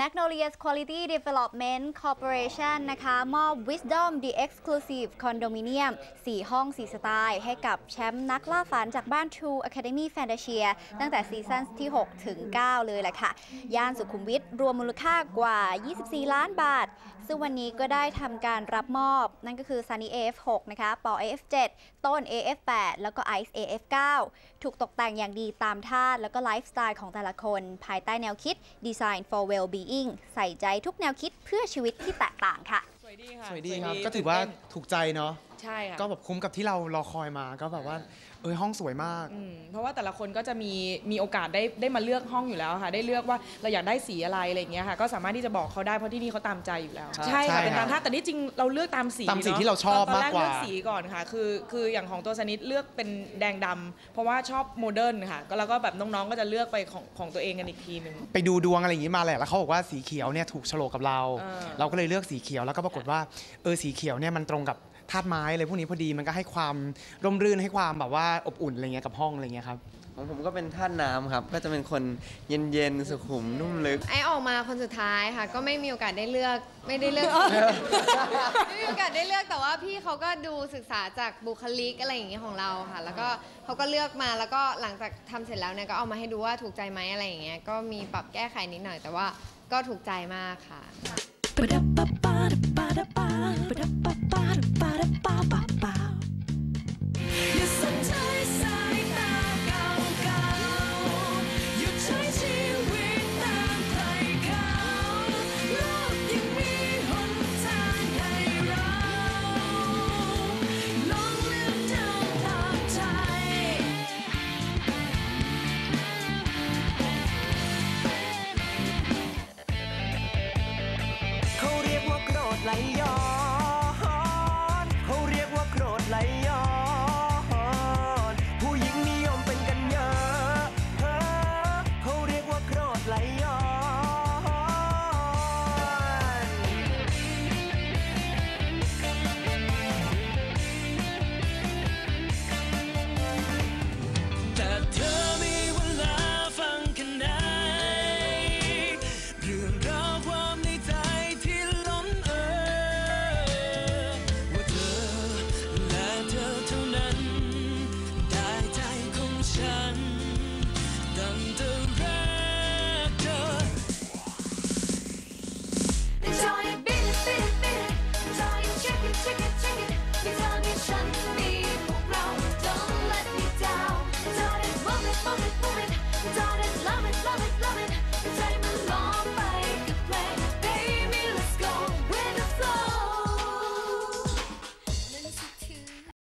Magnolia's Quality Development Corporation นะคะมอบ Wisdom The Exclusive Condominium 4 ห้อง 4 สไตล์ ให้กับแชมป์นักล่าฝันจากบ้าน True Academy Fantasia ตั้งแต่ซีซั่นที่ 6 ถึง 9 เลยแหละค่ะ ย่านสุขุมวิทรวมมูลค่ากว่า 24 ล้านบาท ซึ่งวันนี้ก็ได้ทำการรับมอบ นั่นก็คือ Sunny AF6 นะคะปอ AF7 ต้น AF8 แล้วก็ Ice AF9 ถูกตกแต่งอย่างดีตามธาตุแล้วก็ไลฟ์สไตล์ของแต่ละคน ภายใต้แนวคิด Design for Well-being ใส่ใจทุกแนวคิดเพื่อชีวิตที่แตกต่างค่ะ สวยดีค่ะ สวยดีครับ ก็ถือว่าตื่นเต้นถูกใจเนาะใช่ค่ะก็แบบคุ้มกับที่เรารอคอยมาก็แบบว่า เออห้องสวยมาก อืมเพราะว่าแต่ละคนก็จะมีมีโอกาสได้ได้มาเลือกห้องอยู่แล้วค่ะ ได้เลือกว่าเราอยากได้สีอะไรอะไรอย่างเงี้ยค่ะ ก็สามารถที่จะบอกเขาได้เพราะที่นี่เขาตามใจอยู่แล้วใช่ใช่ใช่ค่ะเป็นครัตาบมท่าแต่ที่จริงเราเลือกตามสีตามสีนอะที่เราชอบตนแรมากกว่า เลือกสีก่อนค่ะ คือคืออย่างของตัวสนิทเลือกเป็นแดงดำเพราะว่าชอบโมเดิร์นค่ะก็แล้วก็แบบน้องๆก็จะเลือกไปของของตัวเองกันอีกทีหนึ่ง ไปดูดวงอะไรอย่างนี้มาแหละแล้วเขาบอกว่าสีเขียวเนี่ยถูกโฉลกกับเรา เออ เราก็เลยเลือกสีเขียวแล้วก็ปรากฏว่าเออสีเขียวเนี่ยมันตรงกับ ธาตุไม้อะไรพวกนี้พอดีมันก็ให้ความร่มรื่นให้ความแบบว่าอบอุ่นอะไรเงี้ยกับห้องอะไรเงี้ยครับของผมก็เป็นท่าตุน้ำครับ ก็จะเป็นคนเย็นๆสุขุมนุ่มลึก ไอออกมาคนสุดท้ายค่ะ ก็ไม่มีโอกาสได้เลือกไม่ได้เลือก ไม่มีโอกาสได้เลือกแต่ว่าพี่เขาก็ดูศึกษาจากบุคลิกอะไรอย่างเงี้ยของเราค่ะ แล้วก็เขาก็เลือกมาแล้วก็หลังจากทำเสร็จแล้วเนี่ยก็เอามาให้ดูว่าถูกใจไหมอะไรอย่างเงี้ยก็มีปรับแก้ไขนิดหน่อย แต่ว่าก็ถูกใจมากค่ะ Ba-da-ba-ba-da-ba-da-ba, ba-da-ba-ba.